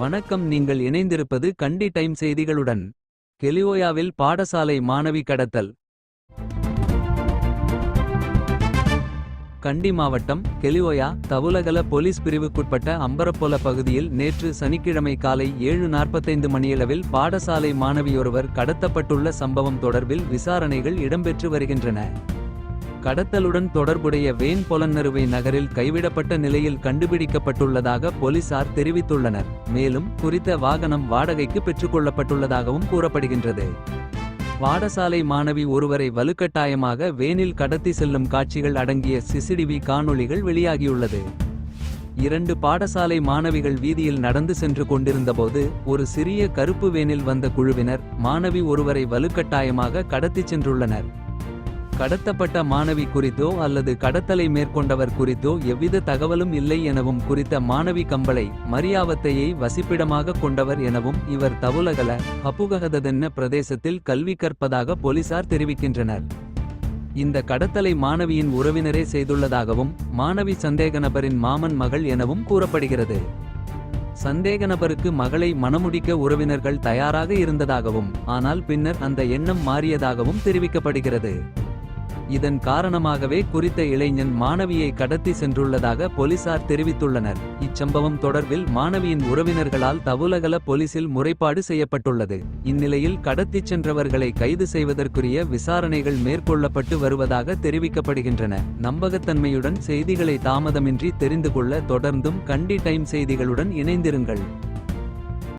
வணக்கம் நீங்கள் இணைந்திருப்பது கண்டி டைம் செய்திகளுடன். கெலியோயாவில் பாடசாலை மாணவி கடத்தல். கண்டி மாவட்டம் கெலியோயா தவுலகல போலீஸ் பிரிவுக்குட்பட்ட அம்பரப்பொல பகுதியில் நேற்று சனிக்கிழமை காலை ஏழு நாற்பத்தைந்து மணியளவில் பாடசாலை மாணவியொருவர் கடத்தப்பட்டுள்ள சம்பவம் தொடர்பில் விசாரணைகள் இடம்பெற்று வருகின்றன. கடத்தலுடன் தொடர்புடைய வேன்பொலன்னருவை நகரில் கைவிடப்பட்ட நிலையில் கண்டுபிடிக்கப்பட்டுள்ளதாக போலீசார் தெரிவித்துள்ளனர். மேலும் குறித்த வாகனம் வாடகைக்கு பெற்றுக்கொள்ளப்பட்டுள்ளதாகவும் கூறப்படுகின்றது. பாடசாலை மாணவி ஒருவரை வலுக்கட்டாயமாக வேனில் கடத்தி செல்லும் காட்சிகள் அடங்கிய சிசிடிவி காணொளிகள் வெளியாகியுள்ளது. இரண்டு பாடசாலை மாணவிகள் வீதியில் நடந்து சென்று கொண்டிருந்தபோது ஒரு சிறிய கருப்பு வேனில் வந்த குழுவினர் மாணவி ஒருவரை வலுக்கட்டாயமாக கடத்திச் சென்றுள்ளனர். கடத்தப்பட்ட மாணவி குறித்தோ அல்லது கடத்தலை மேற்கொண்டவர் குறித்தோ எவ்வித தகவலும் இல்லை எனவும் குறித்த மாணவி கம்பளை மரியாவத்தையை வசிப்பிடமாக கொண்டவர் எனவும் இவர் தவுலகல ஹப்புகஹததென்ன பிரதேசத்தில் கல்வி கற்பதாக போலீசார் தெரிவிக்கின்றனர். இந்த கடத்தலை மாணவியின் உறவினரே செய்துள்ளதாகவும் மாணவி சந்தேக நபரின் மாமன் மகள் எனவும் கூறப்படுகிறது. சந்தேக நபருக்கு மகளை மணமுடிக்க உறவினர்கள் தயாராக இருந்ததாகவும் ஆனால் பின்னர் அந்த எண்ணம் மாறியதாகவும் தெரிவிக்கப்படுகிறது. இதன் காரணமாகவே குறித்த இளைஞன் மாணவியை கடத்தி சென்றுள்ளதாக போலீசார் தெரிவித்துள்ளனர். இச்சம்பவம் தொடர்பில் மாணவியின் உறவினர்களால் தவுலகல போலீசில் முறைப்பாடு செய்யப்பட்டுள்ளது. இந்நிலையில் கடத்திச் சென்றவர்களை கைது செய்வதற்குரிய விசாரணைகள் மேற்கொள்ளப்பட்டு வருவதாக தெரிவிக்கப்படுகின்றன. நம்பகத்தன்மையுடன் செய்திகளை தாமதமின்றி தெரிந்து கொள்ள தொடர்ந்தும் கண்டி டைம் செய்திகளுடன் இணைந்திருங்கள்.